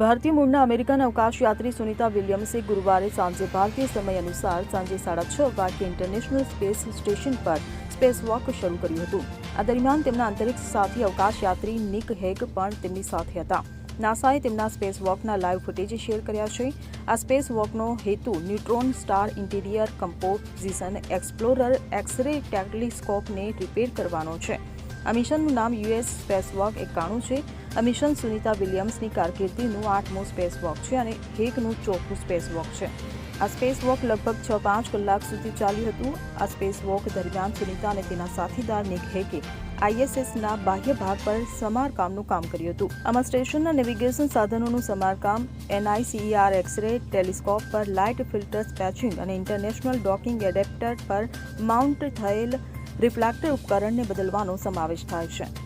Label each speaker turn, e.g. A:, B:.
A: ભારતીય મૂળના અમેરિકન અવકાશયાત્રી સુનિતા વિલિયમ્સે ગુરુવારે સાંજે ભારતીય સમય અનુસાર સાંજે સાડા છ વાગ્યે ઇન્ટરનેશનલ સ્પેસ સ્ટેશન પર સ્પેસ વોક શરૂ કર્યું હતું. આ દરમિયાન તેમના અંતરિક્ષ સાથી અવકાશયાત્રી નિક હેગ પણ તેમની સાથે હતા. નાસાએ તેમના સ્પેસ વોકના લાઇવ ફૂટેજ શેર કર્યા છે. આ સ્પેસ વોકનો હેતુ neutron star interior composition explorer x ray ટેલિસ્કોપને repair કરવાનો છે. આ મિશનનું નામ યુએસ સ્પેસ વોક એકાણું છે. આ મિશન સુનિતા વિલિયમ્સની કારકિર્દીનું આઠમું સ્પેસ વોક છે અને હેગનું ચોથું સ્પેસ વોક છે. આ સ્પેસ વોક લગભગ છ પાંચ કલાક સુધી ચાલ્યું હતું. આ સ્પેસ વોક દરમિયાન સુનિતા અને તેના સાથીદાર નિક હેકે આઈએસએસના બાહ્ય ભાગ પર સમારકામનું કામ કર્યું હતું. આમાં સ્ટેશનના નેવિગેશન સાધનોનું સમારકામ એનઆઈસીઈઆર એક્સરે, ટેલિસ્કોપ પર લાઇટ ફિલ્ટર્સ પેચિંગ અને ઇન્ટરનેશનલ ડોકિંગ એડેપ્ટર પર માઉન્ટ થયેલ રિફ્લેક્ટર ઉપકરણને બદલવાનો સમાવેશ થાય છે.